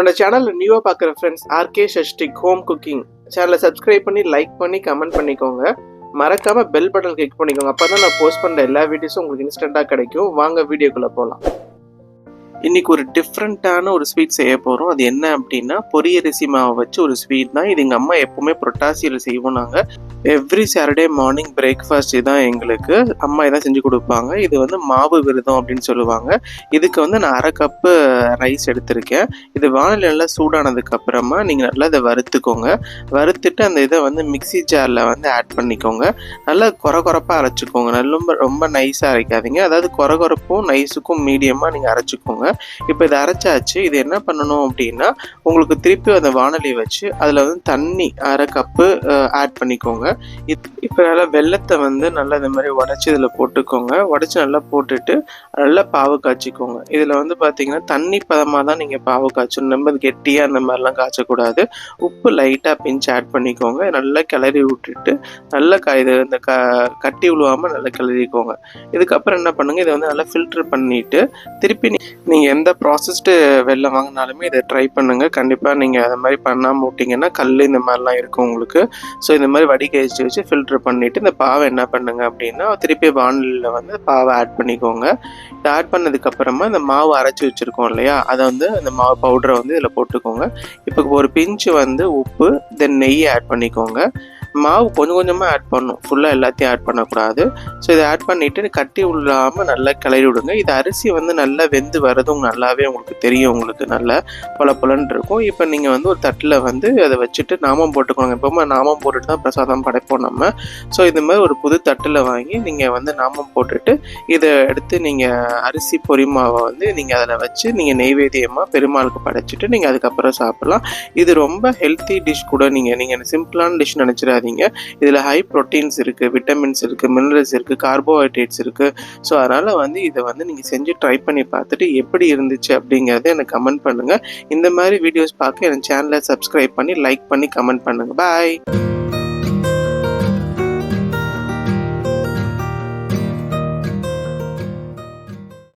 என்னோட சேனலில் நியூவாக பார்க்குற friends RK Shashtik home cooking சேனலை சப்ஸ்கிரைப் பண்ணி லைக் பண்ணி கமெண்ட் பண்ணிக்கோங்க. மறக்காம பெல் பட்டன் கிளிக் பண்ணிக்கோங்க. அப்போ தான் நான் போஸ்ட் பண்ணுற எல்லா வீடியோஸும் உங்களுக்கு இன்ஸ்டண்ட்டாக கிடைக்கும். வாங்க வீடியோக்குள்ளே போகலாம் இன்றைக்கி ஒரு டிஃப்ரெண்ட்டான ஒரு ஸ்வீட் செய்ய போகிறோம் அது என்ன அப்படின்னா பொரியரிசி மாவை வச்சு ஒரு ஸ்வீட் தான். இது எங்கள் அம்மா எப்போவுமே புரட்டாசியில் செய்வோம் நாங்கள் எவ்ரி சாட்டர்டே மார்னிங் பிரேக்ஃபாஸ்ட் தான் எங்களுக்கு. அம்மா இதான் செஞ்சு கொடுப்பாங்க. இது வந்து மாவு விரதம் அப்படின்னு சொல்லுவாங்க. இதுக்கு வந்து நான் அரை கப்பு ரைஸ் எடுத்திருக்கேன். இது வானிலை நல்லா சூடானதுக்கு அப்புறமா நீங்கள் நல்லா இதை வறுத்துக்கோங்க. வறுத்துட்டு அந்த இதை வந்து மிக்ஸி ஜாரில் வந்து ஆட் பண்ணிக்கோங்க. நல்லா குறை குறைப்பாக அரைச்சிக்கோங்க. நல்ல ரொம்ப ரொம்ப நைஸாக அரைக்காதீங்க. அதாவது குறை குறைப்பும் நைஸுக்கும் மீடியமாக நீங்கள் அரைச்சிக்கோங்க. இப்போ இதை அரைச்சாச்சு. இது என்ன பண்ணணும் அப்படின்னா உங்களுக்கு திருப்பி அந்த வானொலி வச்சு அதில் வந்து தண்ணி அரை கப்பு ஆட் பண்ணிக்கோங்க. இப்போ நல்லா வெள்ளத்தை வந்து நல்லா இந்த மாதிரி உடச்சி இதில் போட்டுக்கோங்க. உடச்சி நல்லா போட்டுட்டு நல்லா பாவு காய்ச்சிக்கோங்க. இதில் வந்து பார்த்தீங்கன்னா தண்ணி பதமாக தான் நீங்கள் பாவு காய்ச்சணும். நம்ம கெட்டியாக அந்த மாதிரிலாம் காய்ச்சக்கூடாது. உப்பு லைட்டாக பிஞ்சு ஆட் பண்ணிக்கோங்க. நல்லா கிளறி விட்டுட்டு நல்லா க இது இந்த க கட்டி விழுவாமல் நல்லா கிளறிக்கோங்க. இதுக்கப்புறம் என்ன பண்ணுங்கள் இதை வந்து நல்லா ஃபில்டர் பண்ணிவிட்டு திருப்பி நீ நீங்கள் எந்த ப்ராசஸ்டு வெளில வாங்கினாலுமே இதை ட்ரை பண்ணுங்கள் கண்டிப்பாக நீங்கள் அதை மாதிரி பண்ணாமல் விட்டிங்கன்னா கல் இந்த மாதிரிலாம் இருக்கும் உங்களுக்கு. ஸோ இந்த மாதிரி வடிகழிச்சு வச்சு ஃபில்டர் பண்ணிவிட்டு இந்த பாவை என்ன பண்ணுங்க அப்படின்னா திருப்பி வானலியில் வந்து பாவை ஆட் பண்ணிக்கோங்க. இதை ஆட் பண்ணதுக்கப்புறமா இந்த மாவு அரைச்சி வச்சுருக்கோம் இல்லையா? அதை வந்து அந்த மாவு பவுடரை வந்து இதில் போட்டுக்கோங்க. இப்போ ஒரு பிஞ்சு வந்து உப்பு தென் நெய் ஆட் பண்ணிக்கோங்க. மாவு கொஞ்சம் கொஞ்சமாக ஆட் பண்ணும். ஃபுல்லாக எல்லாத்தையும் ஆட் பண்ணக்கூடாது. ஸோ இதை ஆட் பண்ணிவிட்டு கட்டி விடாமல் நல்லா கிளறி விடுங்க. இது அரிசி வந்து நல்லா வெந்து வரதும் நல்லாவே உங்களுக்கு தெரியும். உங்களுக்கு நல்லா பொல பொலன்னு இருக்கும். இப்போ நீங்கள் வந்து ஒரு தட்டில் வந்து அதை வச்சுட்டு நாமம் போட்டுக்கோங்க. எப்போவுமே நாமம் போட்டுட்டு தான் பிரசாதம் படைப்போம் நம்ம. ஸோ இந்த மாதிரி ஒரு புது தட்டில் வாங்கி நீங்கள் வந்து நாமம் போட்டுட்டு இதை எடுத்து நீங்கள் அரிசி பொரிமாவை வந்து நீங்கள் அதில் வச்சு நீங்கள் நெய்வேத்தியமாக பெருமாளுக்கு படைச்சிட்டு நீங்கள் அதுக்கப்புறம் சாப்பிட்லாம். இது ரொம்ப ஹெல்த்தி டிஷ் கூட நீங்கள் நீங்கள் சிம்பிளான டிஷ் நினச்சிடாதீங்க இதில் ஹை ப்ரோட்டீன்ஸ் இருக்குது விட்டமின்ஸ் இருக்குது மினரல்ஸ் இருக்குது கார்போஹைட்ரேட்ஸ் இருக்குது ஸோ அதனால் வந்து இதை வந்து நீங்கள் செஞ்சு ட்ரை பண்ணி பார்த்துட்டு எப்படி இருந்துச்சு அப்படிங்கிறத எனக்கு கமெண்ட் பண்ணுங்கள் இந்த மாதிரி வீடியோஸ் பார்க்க என் சேனலை சப்ஸ்கிரைப் பண்ணி லைக் பண்ணி கமெண்ட் பண்ணுங்கள் பாய்